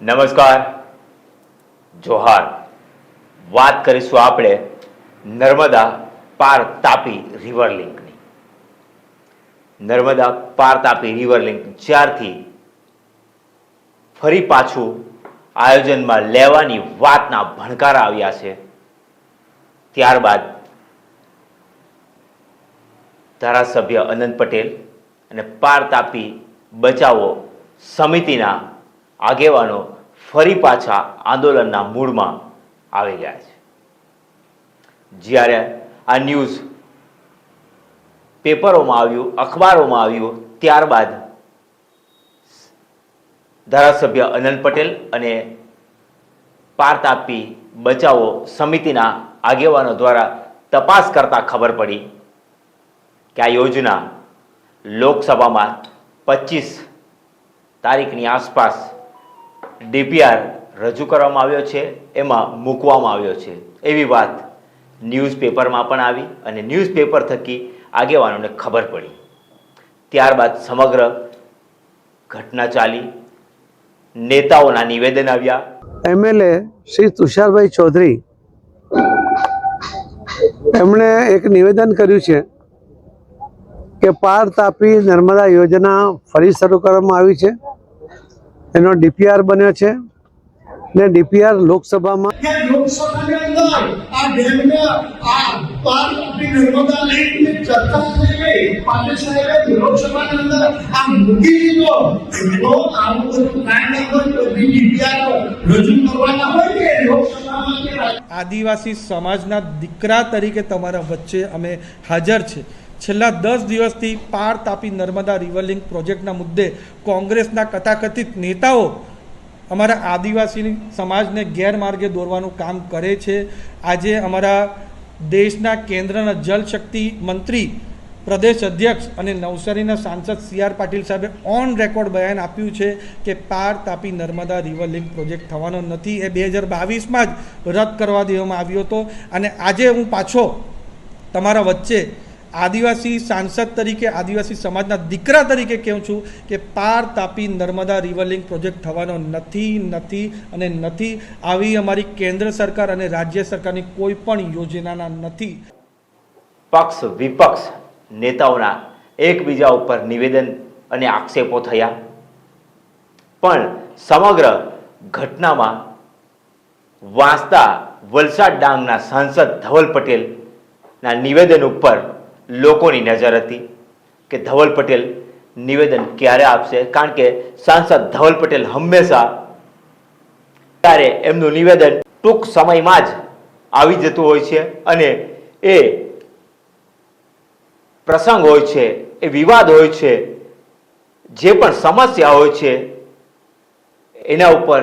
નમસ્કાર. જોહાર. વાત કરીશું આપણે નર્મદા પાર તાપી રિવર લિંકની નર્મદા પાર તાપી રિવર લિંક જ્યારથી ફરી પાછું આયોજનમાં લેવાની વાતના ભણકાર આવ્યા છે. ત્યારબાદ ધારાસભ્ય અનંત પટેલ અને પાર તાપી બચાવો સમિતિના આગેવાનો ફરી પાછા આંદોલનના મૂળમાં આવી ગયા છે. જ્યારે આ ન્યૂઝ પેપરોમાં આવ્યું, અખબારોમાં આવ્યું, ત્યારબાદ ધારાસભ્ય અનંત પટેલ અને પાર તાપી બચાવો સમિતિના આગેવાનો દ્વારા તપાસ કરતા ખબર પડી કે આ યોજના લોકસભામાં પચીસ તારીખની આસપાસ ડીપીઆર રજૂ કરવામાં આવ્યો છે, એમાં મૂકવામાં આવ્યો છે. એવી વાત ન્યૂઝપેપરમાં પણ આવી અને ન્યૂઝપેપર થકી આગેવાનોને ખબર પડી. ત્યારબાદ સમગ્ર ઘટના ચાલી. નેતાઓના નિવેદન આવ્યા. એમએલએ શ્રી તુષારભાઈ ચૌધરી એમણે એક નિવેદન કર્યું છે કે પાર તાપી નર્મદા યોજના ફરી શરૂ કરવામાં આવી છે. એનો ડીપીઆર બન્યો છે ને ડીપીઆર લોકસભામાં લોકસભાની અંદર આ ડેમને આ પાર તાપી નર્મદા લીંકની ચર્ચા થઈ ગઈ પાટીલ સાહેબે લોકસભાની અંદર આ મૂકી દીધો. જો આવું બધું કાંઈ ના હોય તો બીજી રજૂ કરવાના હોય કે લોકસભામાં આદિવાસી સમાજના દીકરા તરીકે તમારા વચ્ચે અમે હાજર છે. છેલ્લા દસ દિવસથી પાર તાપી નર્મદા રિવરલિંક પ્રોજેક્ટના મુદ્દે કોંગ્રેસના કથાકથિત નેતાઓ અમારા આદિવાસી સમાજને ગેરમાર્ગે દોરવાનું કામ કરે છે. આજે અમારા દેશના કેન્દ્રના જલશક્તિ મંત્રી, પ્રદેશ અધ્યક્ષ અને નવસારીના સાંસદ સી આર પાટીલ સાહેબે ઓન રેકોર્ડ બયાન આપ્યું છે કે Par Tapi Narmada river link project થવાનો નથી. એ બે હજાર બાવીસમાં જ રદ કરવા દેવામાં આવ્યો હતો. અને આજે હું પાછો તમારા વચ્ચે આદિવાસી સાંસદ તરીકે, આદિવાસી સમાજના દીકરા તરીકે કહું છું કે પાર તાપી નર્મદા રિવરલિંગ પ્રોજેક્ટ થવાનો નથી નથી અને નથી. આવી અમારી કેન્દ્ર સરકાર અને રાજ્ય સરકારની કોઈ પણ યોજનાના નથી. પક્ષ, વિપક્ષ, નેતાઓના એકબીજા ઉપર નિવેદન અને આક્ષેપો થયા. પણ સમગ્ર ઘટનામાં વાંસદા વલસાડ ડાંગના સાંસદ ધવલ પટેલના નિવેદન ઉપર લોકોની નજર હતી કે ધવલ પટેલ નિવેદન ક્યારે આપશે? કારણ કે સાંસદ ધવલ પટેલ હંમેશા ત્યારે એમનું નિવેદન ટૂંક સમયમાં જ આવી જતું હોય છે અને એ પ્રસંગ હોય છે, એ વિવાદ હોય છે, જે પણ સમસ્યા હોય છે, એના ઉપર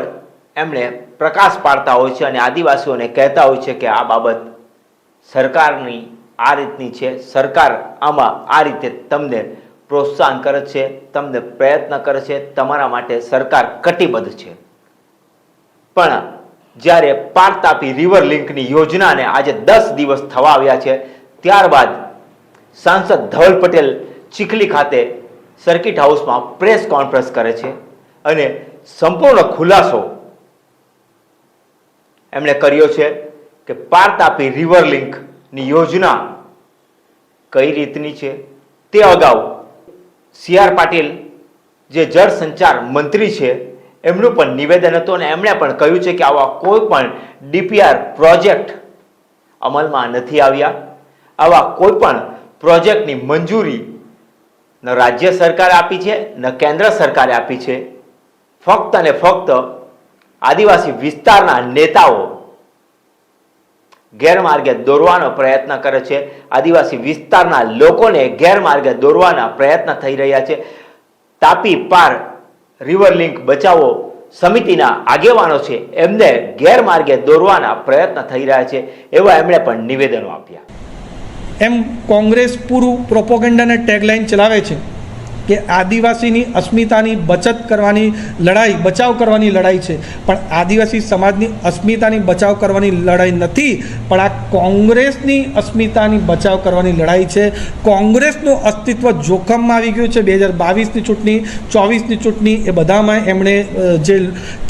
એમણે પ્રકાશ પાડતા હોય છે અને આદિવાસીઓને કહેતા હોય છે કે આ બાબત સરકારની આ રીતની છે. સરકાર આમાં આ રીતે તમને પ્રોત્સાહન કરે છે, તમને પ્રયત્ન કરે છે, તમારા માટે સરકાર કટિબદ્ધ છે. પણ જ્યારે પાર તાપી રિવર લિંકની યોજનાને આજે દસ દિવસ થવા આવ્યા છે, ત્યારબાદ સાંસદ ધવલ પટેલ ચીખલી ખાતે સર્કિટ હાઉસમાં પ્રેસ કોન્ફરન્સ કરે છે અને સંપૂર્ણ ખુલાસો એમણે કર્યો છે કે પાર તાપી રિવર લિંકની યોજના કઈ રીતની છે? તે અગાઉ સી આર પાટીલ જે જળ સંચાર મંત્રી છે, એમનું પણ નિવેદન હતું અને એમણે પણ કહ્યું છે કે આવા કોઈ પણ ડીપીઆર પ્રોજેક્ટ અમલમાં નથી આવ્યા. આવા કોઈ પણ પ્રોજેક્ટની મંજૂરી ન રાજ્ય સરકારે આપી છે, ન કેન્દ્ર સરકારે આપી છે. ફક્ત અને ફક્ત આદિવાસી વિસ્તારના નેતાઓ ગેરમાર્ગે દોરવાનો પ્રયત્ન કરે છે. આદિવાસી વિસ્તારના લોકોને ગેરમાર્ગે દોરવાના પ્રયત્ન થઈ રહ્યા છે. તાપી પાર રિવર લિંક બચાવો સમિતિના આગેવાનો છે. એમને ગેરમાર્ગે દોરવાના પ્રયત્ન થઈ રહ્યા છે. એવા એમણે પણ નિવેદનો આપ્યા. એમ કોંગ્રેસ પૂરું પ્રોપોગેન્ડાને ટેગલાઇન ચલાવે છે. કે આદિવાસીની અસ્મિતાની બચત કરવાની લડાઈ, બચાવ કરવાની લડાઈ છે. પણ આદિવાસી સમાજની અસ્મિતાની બચાવ કરવાની લડાઈ નથી, પણ આ કોંગ્રેસની અસ્મિતાની બચાવ કરવાની લડાઈ છે. કોંગ્રેસનું અસ્તિત્વ જોખમમાં આવી ગયું છે. બે હજાર બાવીસની ચૂંટણી, ચોવીસની ચૂંટણી, એ બધામાં એમણે જે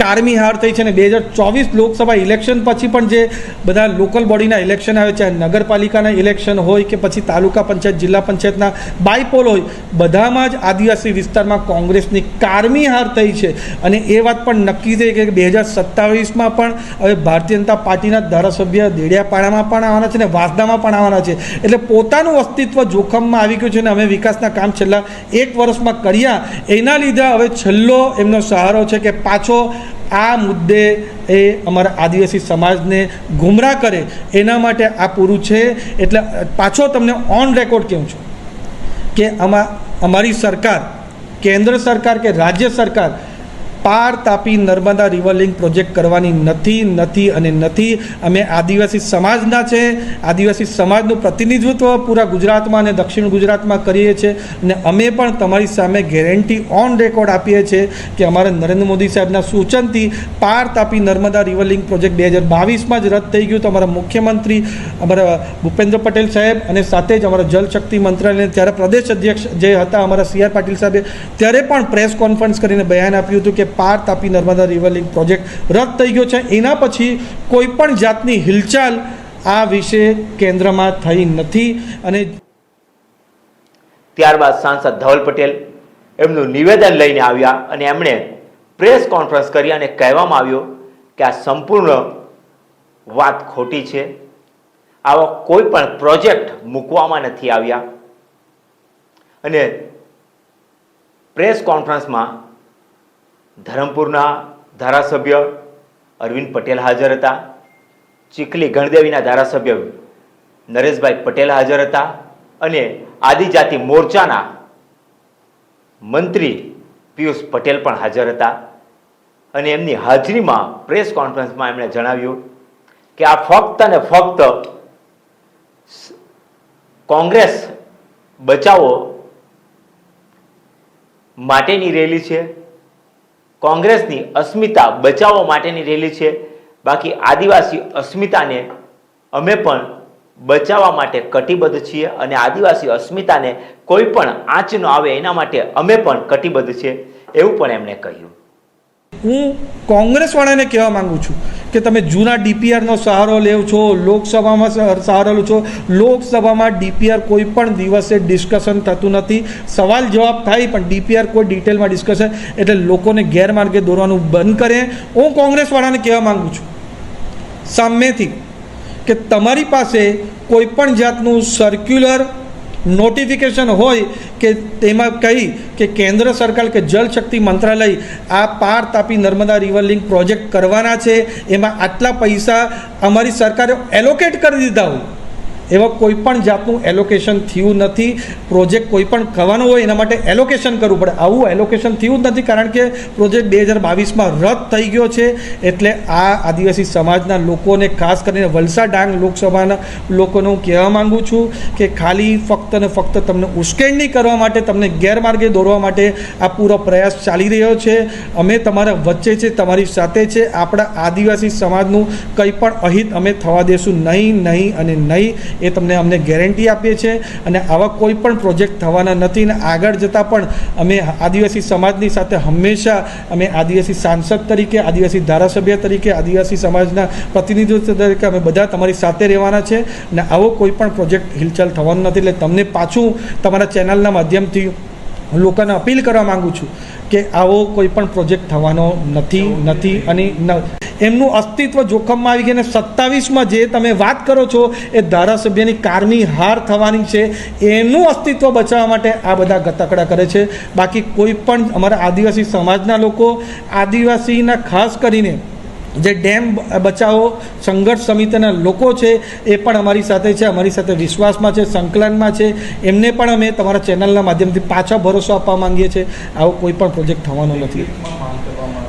કારમી હાર થઈ છે ને બે હજાર ચોવીસ લોકસભા ઇલેક્શન પછી પણ જે બધા લોકલ બોડીના ઇલેક્શન આવે છે નગરપાલિકાના ઇલેક્શન હોય કે પછી તાલુકા પંચાયત, જિલ્લા પંચાયતના બાયપોલ હોય, બધામાં જ આદિવાસી વિસ્તારમાં કોંગ્રેસની કારમી હાર થઈ છે. અને એ વાત પણ નક્કી થઈ કે બે હજાર સત્તાવીસમાં પણ હવે ભારતીય જનતા પાર્ટીના ધારાસભ્ય દેડિયાપાડામાં પણ આવવાના છે ને વાસદામાં પણ આવવાના છે. એટલે પોતાનું અસ્તિત્વ જોખમમાં આવી ગયું છે ને અમે વિકાસના કામ છેલ્લા એક વર્ષમાં કર્યા. એના લીધે હવે છેલ્લો એમનો સહારો છે કે પાછો આ મુદ્દે એ અમારા આદિવાસી સમાજને ગુમરાહ કરે. એના માટે આ પૂરું છે. એટલે પાછો તમને ઓન રેકોર્ડ કહું છું કે આમાં અમારી સરકાર કેન્દ્ર સરકાર કે રાજ્ય સરકાર Par Tapi Narmada river link project કરવાની નથી નથી અને નથી. અમે આદિવાસી સમાજના છે. આદિવાસી સમાજનું પ્રતિનિધિત્વ પૂરા ગુજરાતમાં અને દક્ષિણ ગુજરાતમાં કરીએ છીએ. અને અમે પણ તમારી સામે ગેરંટી ઓન રેકોર્ડ આપીએ છીએ કે અમારા નરેન્દ્ર મોદી સાહેબના સૂચનથી Par Tapi Narmada river link project બે હજાર બાવીસમાં જ રદ થઈ ગયું. તો અમારા મુખ્યમંત્રી, અમારા ભૂપેન્દ્ર પટેલ સાહેબ અને સાથે જ અમારા જલશક્તિ મંત્રાલય ત્યારે પ્રદેશ અધ્યક્ષ જે હતા અમારા સી આર પાટીલ સાહેબે, ત્યારે પણ પ્રેસ કોન્ફરન્સ કરીને બયાન આપ્યું હતું કે Par Tapi Narmada river link project રદ થઈ ગયો છે. એના પછી કોઈ પણ જાતની હિલચાલ આ વિશે કેન્દ્રમાં થઈ નથી અને ત્યારબાદ સાંસદ ધવલ પટેલ એમનું નિવેદન લઈને આવ્યા અને એમણે પ્રેસ કોન્ફરન્સ કરી અને કહેવામાં આવ્યો કે આ સંપૂર્ણ વાત ખોટી છે. આવા કોઈ પણ પ્રોજેક્ટ મૂકવામાં નથી આવ્યા. અને પ્રેસ કોન્ફરન્સમાં ધરમપુરના ધારાસભ્ય અરવિંદ પટેલ હાજર હતા. ચીખલી ગણદેવીના ધારાસભ્ય નરેશભાઈ પટેલ હાજર હતા અને આદિજાતિ મોરચાના મંત્રી પિયુષ પટેલ પણ હાજર હતા. અને એમની હાજરીમાં પ્રેસ કોન્ફરન્સમાં એમણે જણાવ્યું કે આ ફક્ત અને ફક્ત કોંગ્રેસ બચાવો માટેની રેલી છે. કોંગ્રેસની અસ્મિતા બચાવવા માટેની રેલી છે. બાકી આદિવાસી અસ્મિતાને અમે પણ બચાવવા માટે કટિબદ્ધ છીએ અને આદિવાસી અસ્મિતાને કોઈ પણ આંચ ન આવે એના માટે અમે પણ કટિબદ્ધ છે એવું પણ એમણે કહ્યું. હું કોંગ્રેસવાળાને કહેવા માગું છું કે તમે જૂના ડીપીઆરનો સહારો લેવ છો, લોકસભામાં સહારો લો છો, લોકસભામાં ડીપીઆર કોઈ પણ દિવસે ડિસ્કશન થતું નથી. સવાલ જવાબ થાય પણ ડીપીઆર કોઈ ડિટેલમાં ડિસ્કશન એટલે લોકોને ગેરમાર્ગે દોરવાનું બંધ કરે. હું કોંગ્રેસવાળાને કહેવા માંગુ છું સામેથી કે તમારી પાસે કોઈ પણ જાતનું સર્ક્યુલર નોટિફિકેશન હોય કે તેમાં કહી કે કેન્દ્ર સરકાર કે જલ શક્તિ મંત્રાલય આ Par Tapi Narmada river link project કરવાના છે. એમાં આટલા પૈસા અમારી સરકારે એલોકેટ કરી દીધા હોય. એવા કોઈ પણ જાતનું એલોકેશન થયું નથી. પ્રોજેક્ટ કોઈ પણ કરવાનો હોય એના માટે એલોકેશન કરવું પડે. આવું એલોકેશન થયું જ નથી કારણ કે પ્રોજેક્ટ બે હજાર બાવીસમાં રદ થઈ ગયો છે. એટલે આ આદિવાસી સમાજના લોકોને, ખાસ કરીને વલસાડ ડાંગ લોકસભાના લોકોને હું કહેવા માંગુ છું કે ખાલી ફક્ત ને ફક્ત તમને ઉશ્કેરણી કરવા માટે, તમને ગેરમાર્ગે દોરવા માટે આ પૂરો પ્રયાસ ચાલી રહ્યો છે. અમે તમારા વચ્ચે છે, તમારી સાથે છે. આપણા આદિવાસી સમાજનું કંઈ પણ અહિત અમે થવા દેશું નહીં નહીં અને નહીં. એ તમને અમને ગેરંટી આપીએ છીએ અને આવા કોઈ પણ પ્રોજેક્ટ થવાના નથી અને આગળ જતાં પણ અમે આદિવાસી સમાજની સાથે હંમેશા અમે આદિવાસી સાંસદ તરીકે, આદિવાસી ધારાસભ્ય તરીકે, આદિવાસી સમાજના પ્રતિનિધિત્વ તરીકે અમે બધા તમારી સાથે રહેવાના છે અને આવો કોઈ પણ પ્રોજેક્ટ હિલચાલ થવાનો નથી. એટલે તમને પાછું તમારા ચેનલના માધ્યમથી હું લોકોને અપીલ કરવા માગું છું કે આવો કોઈ પણ પ્રોજેક્ટ થવાનો નથી નથી અને એમનું અસ્તિત્વ જોખમમાં આવી ગયા અને સત્તાવીસમાં જે તમે વાત કરો છો એ ધારાસભ્યની કારની હાર થવાની છે. એનું અસ્તિત્વ બચાવવા માટે આ બધા ગતકડા કરે છે. બાકી કોઈ પણ અમારા આદિવાસી સમાજના લોકો, આદિવાસીના ખાસ કરીને જે ડેમ બચાવો, સંઘર્ષ સમિતિના લોકો છે, એ પણ અમારી સાથે છે, અમારી સાથે વિશ્વાસમાં છે, સંકલનમાં છે. એમને પણ અમે તમારા ચેનલના માધ્યમથી પાછા ભરોસો આપવા માંગીએ છીએ. આવો કોઈ પણ પ્રોજેક્ટ થવાનો નથી.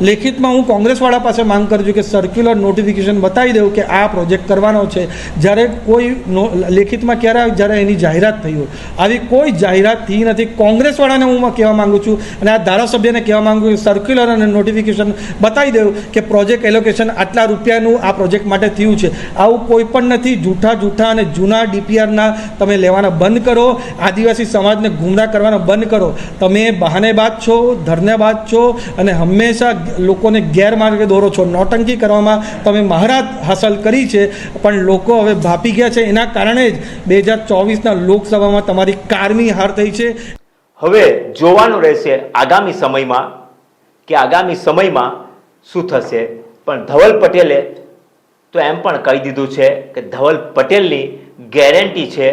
લેખિતમાં હું કોંગ્રેસવાળા પાસે માંગ કરું છું કે સર્ક્યુલર નોટિફિકેશન બતાવી દઉં કે આ પ્રોજેક્ટ કરવાનો છે. જ્યારે કોઈ લેખિતમાં ક્યારે આવ્યું જ્યારે એની જાહેરાત થઈ હોય. આવી કોઈ જાહેરાત થઈ નથી. કોંગ્રેસવાળાને હું કહેવા માંગુ છું અને આ ધારાસભ્યને કહેવા માંગુ છું સર્ક્યુલર અને નોટિફિકેશન બતાવી દઉં કે પ્રોજેક્ટ એલોકેશન આટલા રૂપિયાનું આ પ્રોજેક્ટ માટે થયું છે. આવું કોઈ પણ નથી. જૂઠા જૂઠા અને જૂના ડીપીઆરના તમે લેવાના બંધ કરો. આદિવાસી સમાજને ગુમરાહ કરવાનો બંધ કરો. તમે બહાનેબાજ છો ધરનેબાજ છો અને હંમેશા લોકોને ગેરમાર્ગે દોરો છો. નોટંકી કરવામાં તમે મહારાત હાંસલ કરી છે, પણ લોકો હવે ભાપી ગયા છે. એના કારણે જ બે હજાર ચોવીસના લોકસભામાં તમારી કારમી હાર થઈ છે. હવે જોવાનું રહેશે આગામી સમયમાં કે આગામી સમયમાં શું થશે. પણ ધવલ પટેલે તો એમ પણ કહી દીધું છે કે ધવલ પટેલની ગેરંટી છે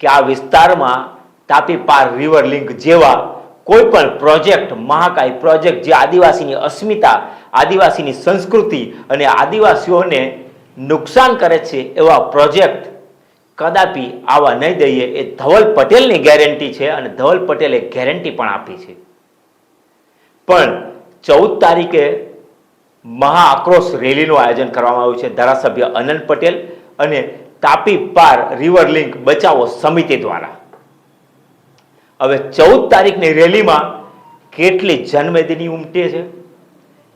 કે આ વિસ્તારમાં તાપી પાર રિવર લિંક જેવા કોઈ પણ પ્રોજેક્ટ, મહાકાય પ્રોજેક્ટ જે આદિવાસીની અસ્મિતા, આદિવાસીની સંસ્કૃતિ અને આદિવાસીઓને નુકસાન કરે છે એવા પ્રોજેક્ટ કદાપી આવા નહીં દઈએ એ ધવલ પટેલની ગેરંટી છે અને ધવલ પટેલે ગેરંટી પણ આપી છે. પણ ચૌદ તારીખે મહા આક્રોશ રેલીનું આયોજન કરવામાં આવ્યું છે. ધારાસભ્ય અનંત પટેલ અને તાપી પાર રિવર લિંક બચાવો સમિતિ દ્વારા. હવે ચૌદ તારીખની રેલીમાં કેટલી જનમેદની ઉમટે છે?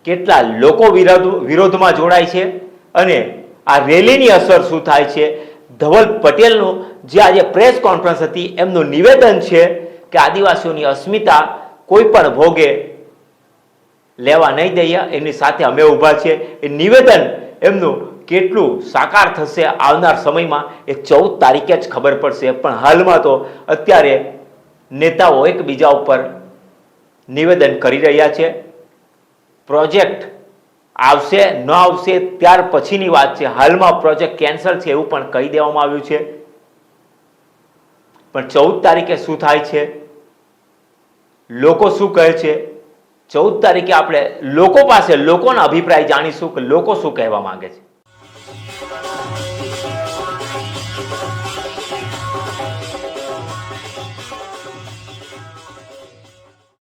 કેટલા લોકો વિરોધ, વિરોધમાં જોડાય છે? અને આ રેલીની અસર શું થાય છે? ધવલ પટેલનું જે આજે પ્રેસ કોન્ફરન્સ હતી, એમનું નિવેદન છે કે આદિવાસીઓની અસ્મિતા કોઈ પણ ભોગે લેવા નહીં દઈએ. એમની સાથે અમે ઊભા છીએ. એ નિવેદન એમનું કેટલું સાકાર થશે આવનાર સમયમાં, એ ચૌદ તારીખે જ ખબર પડશે. પણ હાલમાં તો અત્યારે નેતાઓ એકબીજા ઉપર નિવેદન કરી રહ્યા છે. પ્રોજેક્ટ આવશે, ન આવશે, ત્યાર પછીની વાત છે. હાલમાં પ્રોજેક્ટ કેન્સલ છે એવું પણ કહી દેવામાં આવ્યું છે. પણ ચૌદ તારીખે શું થાય છે? લોકો શું કહે છે? ચૌદ તારીખે આપણે લોકો પાસે લોકોના અભિપ્રાય જાણીશું કે લોકો શું કહેવા માંગે છે?